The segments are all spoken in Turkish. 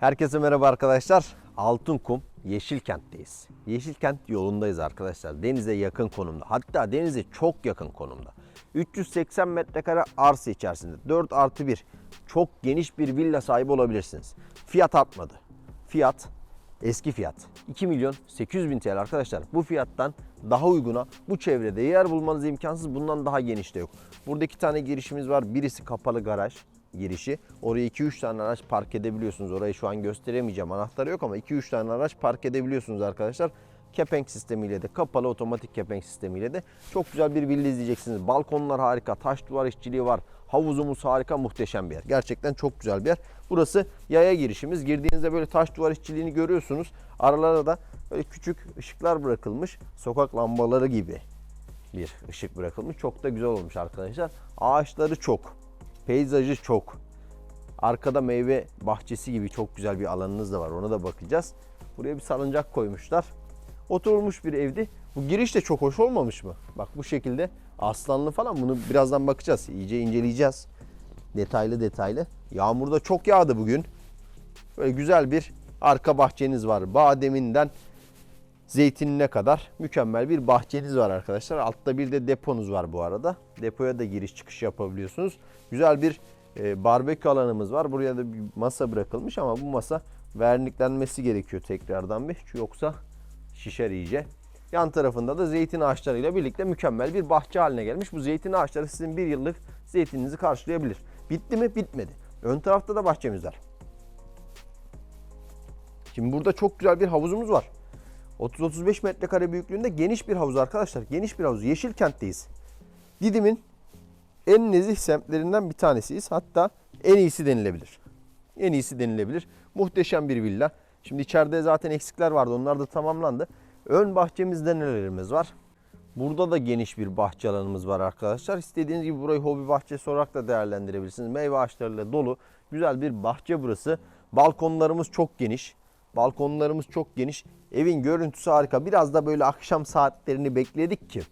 Herkese merhaba arkadaşlar. Altınkum Yeşilkent'teyiz. Yeşilkent yolundayız arkadaşlar. Denize yakın konumda. Hatta denize çok yakın konumda. 380 metrekare arsa içerisinde 4 artı 1 çok geniş bir villa sahibi olabilirsiniz. Fiyat artmadı. Fiyat eski fiyat. 2 milyon 800 bin TL arkadaşlar. Bu fiyattan daha uyguna bu çevrede yer bulmanız imkansız. Bundan daha geniş de yok. Burada iki tane girişimiz var. Birisi kapalı garaj girişi. Oraya 2-3 tane araç park edebiliyorsunuz. Orayı şu an gösteremeyeceğim. Anahtarı yok ama 2-3 tane araç park edebiliyorsunuz arkadaşlar. Kepenk sistemiyle de kapalı otomatik kepenk sistemiyle de çok güzel bir villa izleyeceksiniz. Balkonlar harika, taş duvar işçiliği var. Havuzumuz harika, muhteşem bir yer. Gerçekten çok güzel bir yer. Burası yaya girişimiz. Girdiğinizde böyle taş duvar işçiliğini görüyorsunuz. Aralara da böyle küçük ışıklar bırakılmış. Sokak lambaları gibi bir ışık bırakılmış. Çok da güzel olmuş arkadaşlar. Ağaçları çok. Peyzajı çok. Arkada meyve bahçesi gibi çok güzel bir alanınız da var. Ona da bakacağız. Buraya bir salıncak koymuşlar. Oturulmuş bir evdi. Bu giriş de çok hoş olmamış mı? Bak bu şekilde aslanlı falan bunu birazdan bakacağız. İyice inceleyeceğiz. Detaylı detaylı. Yağmur da çok yağdı bugün. Böyle güzel bir arka bahçeniz var. Bademinden zeytinine kadar mükemmel bir bahçeniz var arkadaşlar. Altta bir de deponuz var bu arada. Depoya da giriş çıkış yapabiliyorsunuz. Güzel bir e, barbekü alanımız var. Buraya da bir masa bırakılmış ama bu masa verniklenmesi gerekiyor tekrardan bir. Yoksa şişer iyice. Yan tarafında da zeytin ağaçlarıyla birlikte mükemmel bir bahçe haline gelmiş. Bu zeytin ağaçları sizin bir yıllık zeytininizi karşılayabilir. Bitti mi? Bitmedi. Ön tarafta da bahçemiz var. Şimdi burada çok güzel bir havuzumuz var. 30-35 metrekare büyüklüğünde geniş bir havuz arkadaşlar. Geniş bir havuz. Yeşilkent'teyiz. Didim'in en nezih semtlerinden bir tanesiyiz. Hatta en iyisi denilebilir. En iyisi denilebilir. Muhteşem bir villa. Şimdi içeride zaten eksikler vardı. Onlar da tamamlandı. Ön bahçemizde nelerimiz var? Burada da geniş bir bahçe alanımız var arkadaşlar. İstediğiniz gibi burayı hobi bahçesi olarak da değerlendirebilirsiniz. Meyve ağaçlarıyla dolu güzel bir bahçe burası. Balkonlarımız çok geniş. Balkonlarımız çok geniş. Evin görüntüsü harika. Biraz da böyle akşam saatlerini bekledik ki.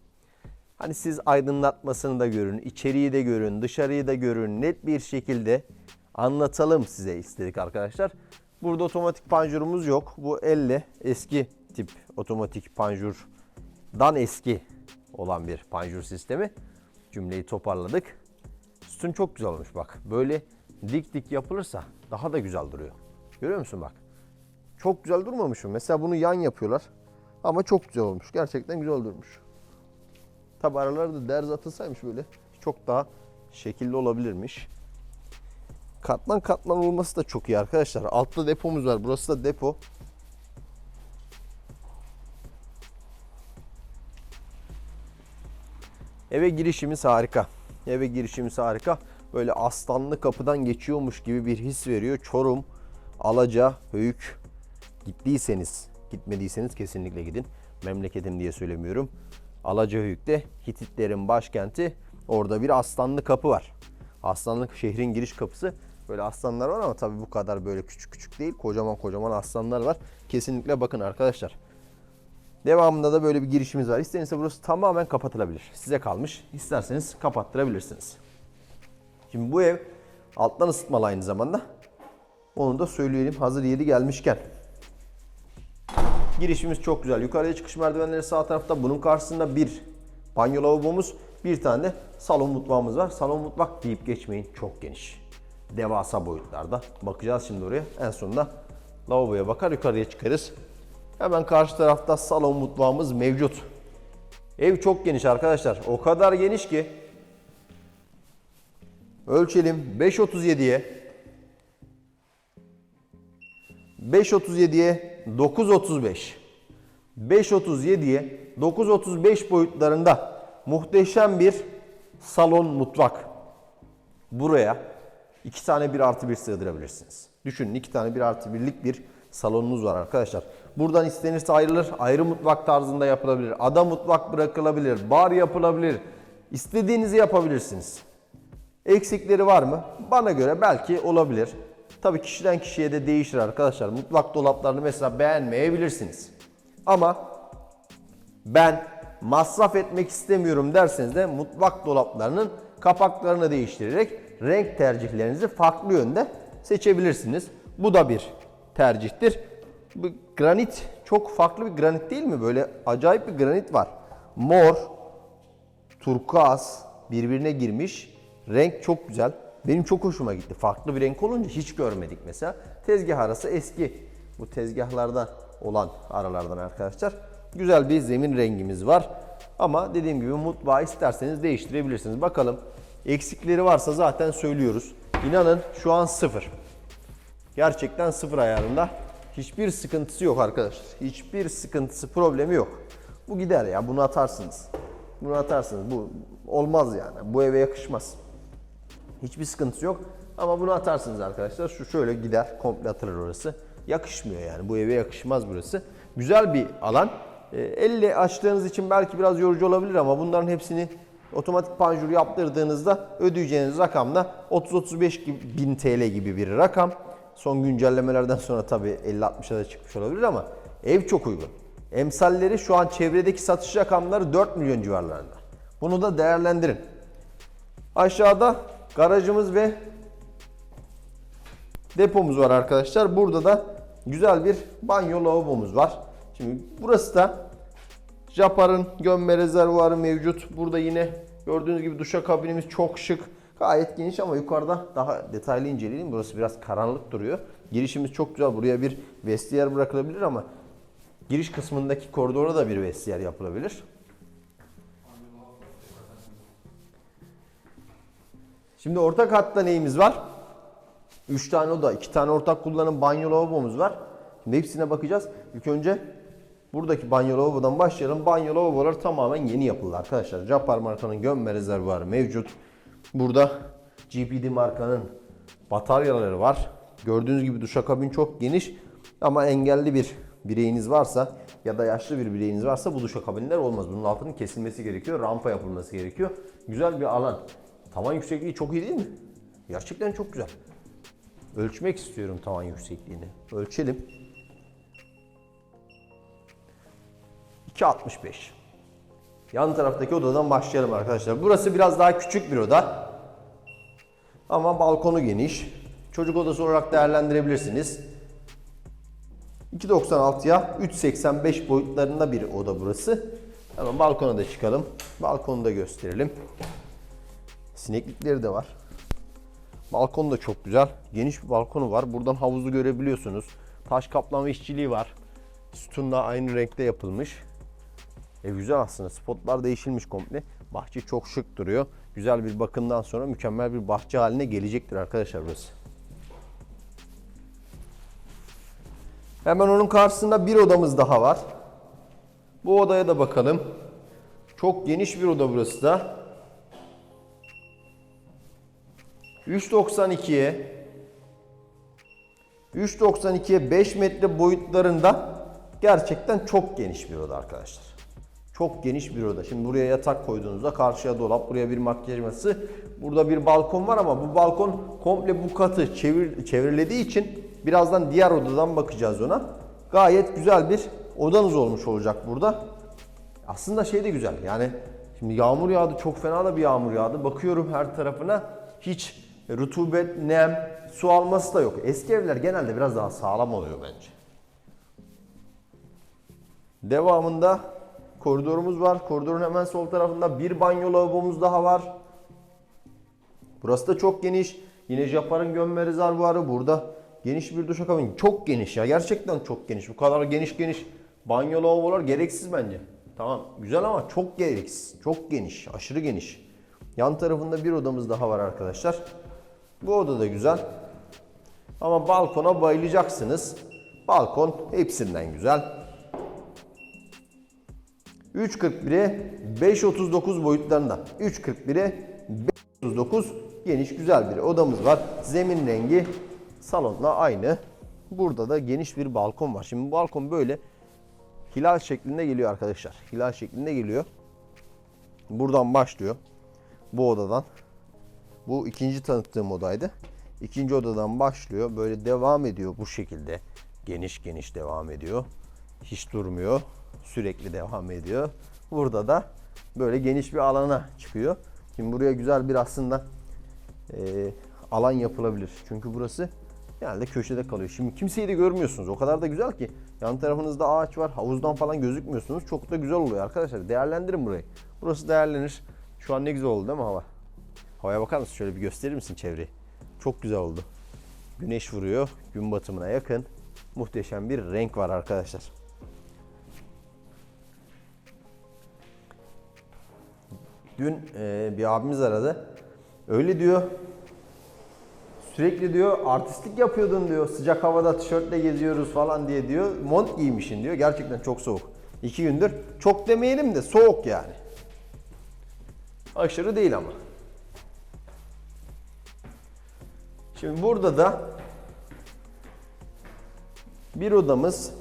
Hani siz aydınlatmasını da görün, içeriği de görün, dışarıyı da görün. Net bir şekilde anlatalım size istedik arkadaşlar. Burada otomatik panjurumuz yok. Bu elle eski tip otomatik panjurdan eski olan bir panjur sistemi. Cümleyi toparladık. Sütun çok güzel olmuş bak. Böyle dik dik yapılırsa daha da güzel duruyor. Görüyor musun bak? Çok güzel durmamış mı? Mesela bunu yan yapıyorlar. Ama çok güzel olmuş. Gerçekten güzel durmuş. Tabi aralarda derz atılsaymış böyle çok daha şekilli olabilirmiş. Katman katman olması da çok iyi arkadaşlar. Altta depomuz var. Burası da depo. Eve girişimiz harika. Eve girişimiz harika. Böyle aslanlı kapıdan geçiyormuş gibi bir his veriyor. Çorum, Alaca, Höyük gittiyseniz, gitmediyseniz kesinlikle gidin. Memleketim diye söylemiyorum. Alacahöyük'te Hititlerin başkenti. Orada bir aslanlı kapı var. Aslanlı şehrin giriş kapısı. Böyle aslanlar var ama tabii bu kadar böyle küçük küçük değil. Kocaman kocaman aslanlar var. Kesinlikle bakın arkadaşlar. Devamında da böyle bir girişimiz var. İstenirse burası tamamen kapatılabilir. Size kalmış. İsterseniz kapattırabilirsiniz. Şimdi bu ev alttan ısıtmalı aynı zamanda. Onu da söyleyelim hazır yeri gelmişken. Girişimiz çok güzel. Yukarıya çıkış merdivenleri sağ tarafta. Bunun karşısında bir banyo lavabomuz, bir tane de salon mutfağımız var. Salon mutfak deyip geçmeyin. Çok geniş. Devasa boyutlarda. Bakacağız şimdi oraya. En sonunda lavaboya bakar yukarıya çıkarız. Hemen karşı tarafta salon mutfağımız mevcut. Ev çok geniş arkadaşlar. O kadar geniş ki ölçelim 5.37'ye 5.37'ye 9.35 5.37'ye 9.35 boyutlarında muhteşem bir salon mutfak. Buraya iki tane bir artı bir sığdırabilirsiniz. Düşünün iki tane bir artı birlik bir salonunuz var arkadaşlar. Buradan istenirse ayrılır. Ayrı mutfak tarzında yapılabilir. Ada mutfak bırakılabilir. Bar yapılabilir. İstediğinizi yapabilirsiniz. Eksikleri var mı? Bana göre belki olabilir. Tabii kişiden kişiye de değişir arkadaşlar. Mutfak dolaplarını mesela beğenmeyebilirsiniz. Ama ben masraf etmek istemiyorum derseniz de mutfak dolaplarının kapaklarını değiştirerek renk tercihlerinizi farklı yönde seçebilirsiniz. Bu da bir tercihtir. Bu granit çok farklı bir granit değil mi? Böyle acayip bir granit var. Mor, turkuaz birbirine girmiş. Renk çok güzel. Benim çok hoşuma gitti. Farklı bir renk olunca hiç görmedik mesela. Tezgah arası eski. Bu tezgahlarda olan aralardan arkadaşlar. Güzel bir zemin rengimiz var. Ama dediğim gibi mutfağı isterseniz değiştirebilirsiniz. Bakalım eksikleri varsa zaten söylüyoruz. İnanın şu an sıfır. Gerçekten sıfır ayarında. Hiçbir sıkıntısı yok arkadaşlar. Hiçbir sıkıntısı, problemi yok. Bu gider ya. Bunu atarsınız. Bunu atarsınız. Bu olmaz yani. Bu eve yakışmaz. Hiçbir sıkıntısı yok. Ama bunu atarsınız arkadaşlar. Şu şöyle gider. Komple atılır orası. Yakışmıyor yani. Bu eve yakışmaz burası. Güzel bir alan. E, elle açtığınız için belki biraz yorucu olabilir ama bunların hepsini otomatik panjur yaptırdığınızda ödeyeceğiniz rakam da 30-35 gibi- bin TL gibi bir rakam. Son güncellemelerden sonra tabii 50-60'a da çıkmış olabilir ama ev çok uygun. Emsalleri şu an çevredeki satış rakamları 4 milyon civarlarında. Bunu da değerlendirin. Aşağıda garajımız ve depomuz var arkadaşlar. Burada da güzel bir banyo lavabomuz var. Şimdi burası da Japar'ın gömme rezervuarı mevcut. Burada yine gördüğünüz gibi duşakabinimiz çok şık. Gayet geniş ama yukarıda daha detaylı inceleyelim. Burası biraz karanlık duruyor. Girişimiz çok güzel. Buraya bir vestiyer bırakılabilir ama giriş kısmındaki koridora da bir vestiyer yapılabilir. Şimdi orta katta neyimiz var? 3 tane oda, 2 tane ortak kullanım banyo lavabomuz var. Şimdi hepsine bakacağız. İlk önce buradaki banyo lavabodan başlayalım. Banyo lavabolar tamamen yeni yapıldı arkadaşlar. Japar markanın gömme rezervuarı mevcut. Burada GPD markanın bataryaları var. Gördüğünüz gibi duşakabin çok geniş ama engelli bir bireyiniz varsa ya da yaşlı bir bireyiniz varsa bu duşakabinler olmaz. Bunun altının kesilmesi gerekiyor. Rampa yapılması gerekiyor. Güzel bir alan. Tavan yüksekliği çok iyi değil mi? Gerçekten çok güzel. Ölçmek istiyorum tavan yüksekliğini. Ölçelim. 2.65. Yan taraftaki odadan başlayalım arkadaşlar. Burası biraz daha küçük bir oda. Ama balkonu geniş. Çocuk odası olarak değerlendirebilirsiniz. 2.96'ya 3.85 boyutlarında bir oda burası. Hemen balkona da çıkalım. Balkonu da gösterelim. Sineklikleri de var. Balkon da çok güzel. Geniş bir balkonu var. Buradan havuzu görebiliyorsunuz. Taş kaplama işçiliği var. Sütunla aynı renkte yapılmış. E güzel aslında. Spotlar değişilmiş komple. Bahçe çok şık duruyor. Güzel bir bakımdan sonra mükemmel bir bahçe haline gelecektir arkadaşlar burası. Hemen onun karşısında bir odamız daha var. Bu odaya da bakalım. Çok geniş bir oda burası da. 3.92'ye 3.92'ye 5 metre boyutlarında gerçekten çok geniş bir oda arkadaşlar. Çok geniş bir oda. Şimdi buraya yatak koyduğunuzda karşıya dolap, buraya bir makyaj masası. Burada bir balkon var ama bu balkon komple bu katı çevir, çevrilediği için birazdan diğer odadan bakacağız ona. Gayet güzel bir odanız olmuş olacak burada. Aslında şey de güzel yani şimdi yağmur yağdı çok fena da bir yağmur yağdı. Bakıyorum her tarafına hiç rutubet, nem, su alması da yok. Eski evler genelde biraz daha sağlam oluyor bence. Devamında koridorumuz var. Koridorun hemen sol tarafında bir banyo lavabomuz daha var. Burası da çok geniş. Yine Japar'ın gömme rezervuarı burada. Geniş bir duşakabin. Çok geniş ya. Gerçekten çok geniş. Bu kadar geniş geniş banyo lavabolar gereksiz bence. Tamam güzel ama çok gereksiz. Çok geniş. Aşırı geniş. Yan tarafında bir odamız daha var arkadaşlar. Bu oda da güzel. Ama balkona bayılacaksınız. Balkon hepsinden güzel. 3.41'e 5.39 boyutlarında. 3.41'e 5.39 geniş güzel bir odamız var. Zemin rengi salonla aynı. Burada da geniş bir balkon var. Şimdi balkon böyle hilal şeklinde geliyor arkadaşlar. Hilal şeklinde geliyor. Buradan başlıyor. Bu odadan. Bu ikinci tanıttığım odaydı. İkinci odadan başlıyor. Böyle devam ediyor bu şekilde. Geniş geniş devam ediyor. Hiç durmuyor. Sürekli devam ediyor. Burada da böyle geniş bir alana çıkıyor. Şimdi buraya güzel bir aslında e, alan yapılabilir. Çünkü burası Genelde köşede kalıyor. Şimdi kimseyi de görmüyorsunuz. O kadar da güzel ki. Yan tarafınızda ağaç var. Havuzdan falan gözükmüyorsunuz. Çok da güzel oluyor arkadaşlar. Değerlendirin burayı. Burası değerlenir. Şu an ne güzel oldu değil mi hava? Havaya bakar mısın? Şöyle bir gösterir misin çevreyi? Çok güzel oldu. Güneş vuruyor. Gün batımına yakın. Muhteşem bir renk var arkadaşlar. Dün e, bir abimiz aradı. Öyle diyor. Sürekli diyor artistlik yapıyordun diyor. Sıcak havada tişörtle geziyoruz falan diye diyor. Mont giymişsin diyor. Gerçekten çok soğuk. İki gündür. Çok demeyelim de soğuk yani. Aşırı değil ama. Şimdi burada da bir odamız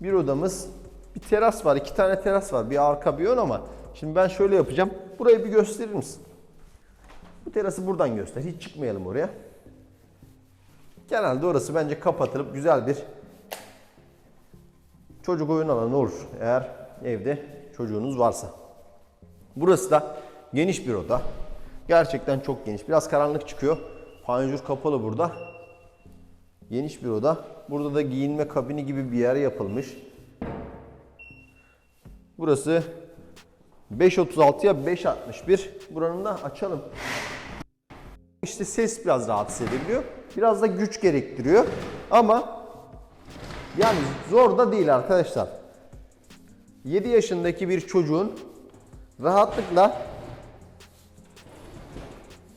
bir odamız bir teras var. iki tane teras var. Bir arka bir ön ama şimdi ben şöyle yapacağım. Burayı bir gösterir misin? Bu terası buradan göster. Hiç çıkmayalım oraya. Genelde orası bence kapatılıp güzel bir çocuk oyun alanı olur. Eğer evde çocuğunuz varsa. Burası da geniş bir oda. Gerçekten çok geniş. Biraz karanlık çıkıyor. Panjur kapalı burada. Geniş bir oda. Burada da giyinme kabini gibi bir yer yapılmış. Burası 5.36'ya 5.61. Buranın da açalım. İşte ses biraz rahatsız edebiliyor. Biraz da güç gerektiriyor. Ama yani zor da değil arkadaşlar. 7 yaşındaki bir çocuğun rahatlıkla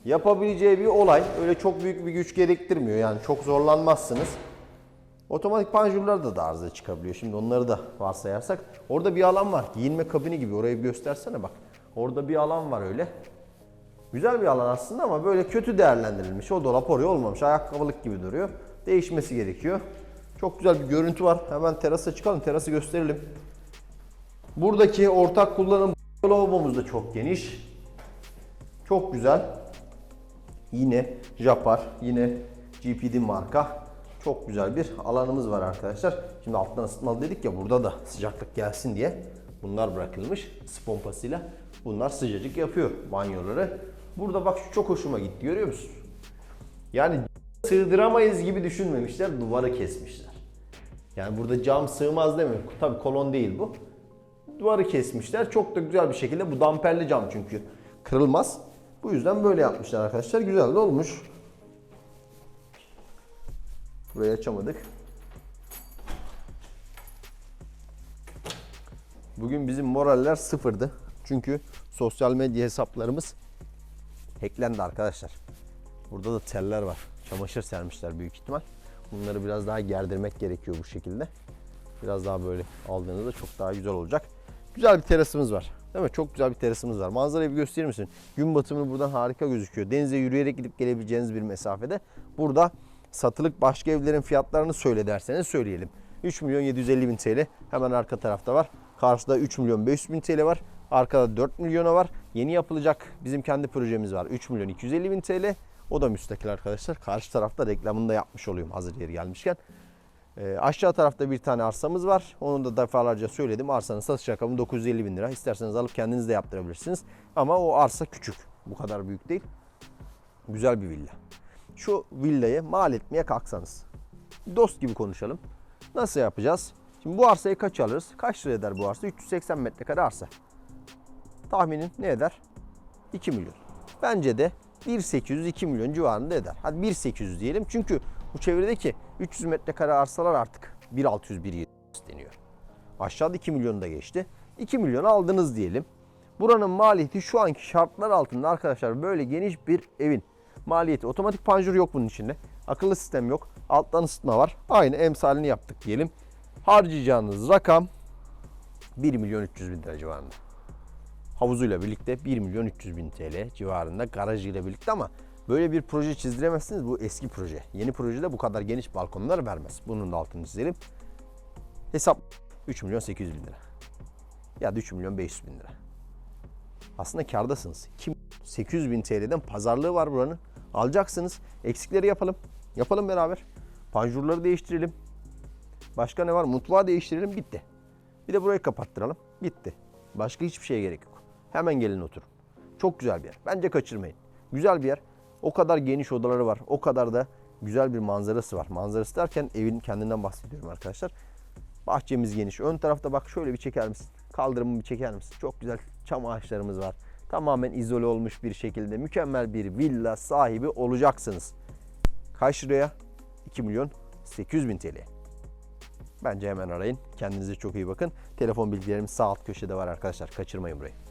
yapabileceği bir olay. Öyle çok büyük bir güç gerektirmiyor. Yani çok zorlanmazsınız. Otomatik panjurlar da arıza çıkabiliyor. Şimdi onları da varsayarsak. Orada bir alan var. Giyinme kabini gibi. Orayı bir göstersene bak. Orada bir alan var öyle. Güzel bir alan aslında ama böyle kötü değerlendirilmiş. O dolap oraya olmamış. Ayakkabılık gibi duruyor. Değişmesi gerekiyor. Çok güzel bir görüntü var. Hemen terasa çıkalım. Terası gösterelim. Buradaki ortak kullanım lavabomuz da çok geniş. Çok güzel. Yine Japar, yine GPD marka. Çok güzel bir alanımız var arkadaşlar. Şimdi alttan ısıtmalı dedik ya burada da sıcaklık gelsin diye bunlar bırakılmış ısı pompasıyla. Bunlar sıcacık yapıyor banyoları. Burada bak şu çok hoşuma gitti görüyor musun? Yani sığdıramayız gibi düşünmemişler, duvarı kesmişler. Yani burada cam sığmaz demiyorum. Tabii kolon değil bu. Duvarı kesmişler. Çok da güzel bir şekilde. Bu damperli cam çünkü. Kırılmaz. Bu yüzden böyle yapmışlar arkadaşlar. Güzel de olmuş. Burayı açamadık. Bugün bizim moraller sıfırdı. Çünkü sosyal medya hesaplarımız hacklendi arkadaşlar. Burada da teller var. Çamaşır sermişler büyük ihtimal. Bunları biraz daha gerdirmek gerekiyor bu şekilde. Biraz daha böyle aldığınızda çok daha güzel olacak. Güzel bir terasımız var. Değil mi? Çok güzel bir terasımız var. Manzarayı bir gösterir misin? Gün batımı buradan harika gözüküyor. Denize yürüyerek gidip gelebileceğiniz bir mesafede. Burada satılık başka evlerin fiyatlarını söyle derseniz söyleyelim. 3 milyon 750 bin TL hemen arka tarafta var. Karşıda 3 milyon 500 bin TL var. Arkada 4 milyona var. Yeni yapılacak bizim kendi projemiz var. 3 milyon 250 bin TL. O da müstakil arkadaşlar. Karşı tarafta reklamını da yapmış oluyorum hazır yeri gelmişken. Ee, aşağı tarafta bir tane arsamız var. Onu da defalarca söyledim. Arsanın satış rakamı 950 bin lira. İsterseniz alıp kendiniz de yaptırabilirsiniz. Ama o arsa küçük. Bu kadar büyük değil. Güzel bir villa. Şu villayı mal etmeye kalksanız. Dost gibi konuşalım. Nasıl yapacağız? Şimdi bu arsayı kaç alırız? Kaç lira eder bu arsa? 380 metrekare arsa. Tahminin ne eder? 2 milyon. Bence de 1.800-2 milyon civarında eder. Hadi 1.800 diyelim. Çünkü bu çevredeki 300 metrekare arsalar artık 1.600-1.700 deniyor. Aşağıda 2 milyonu da geçti. 2 milyon aldınız diyelim. Buranın maliyeti şu anki şartlar altında arkadaşlar böyle geniş bir evin maliyeti. Otomatik panjur yok bunun içinde. Akıllı sistem yok. Alttan ısıtma var. Aynı emsalini yaptık diyelim. Harcayacağınız rakam 1 milyon 300 bin lira civarında havuzuyla birlikte 1 milyon 300 bin TL civarında garajıyla birlikte ama böyle bir proje çizdiremezsiniz. Bu eski proje. Yeni projede bu kadar geniş balkonlar vermez. Bunun da altını çizelim. Hesap 3 milyon 800 bin lira. Ya da 3 milyon 500 bin lira. Aslında kardasınız. Kim 800 bin TL'den pazarlığı var buranın. Alacaksınız. Eksikleri yapalım. Yapalım beraber. Panjurları değiştirelim. Başka ne var? Mutfağı değiştirelim. Bitti. Bir de burayı kapattıralım. Bitti. Başka hiçbir şeye gerek yok. Hemen gelin oturun. Çok güzel bir yer. Bence kaçırmayın. Güzel bir yer. O kadar geniş odaları var. O kadar da güzel bir manzarası var. Manzarası derken evin kendinden bahsediyorum arkadaşlar. Bahçemiz geniş. Ön tarafta bak şöyle bir çeker misin? Kaldırımı bir çeker misin? Çok güzel çam ağaçlarımız var. Tamamen izole olmuş bir şekilde mükemmel bir villa sahibi olacaksınız. Kaç liraya? 2 milyon 800 bin TL. Bence hemen arayın. Kendinize çok iyi bakın. Telefon bilgilerimiz sağ alt köşede var arkadaşlar. Kaçırmayın burayı.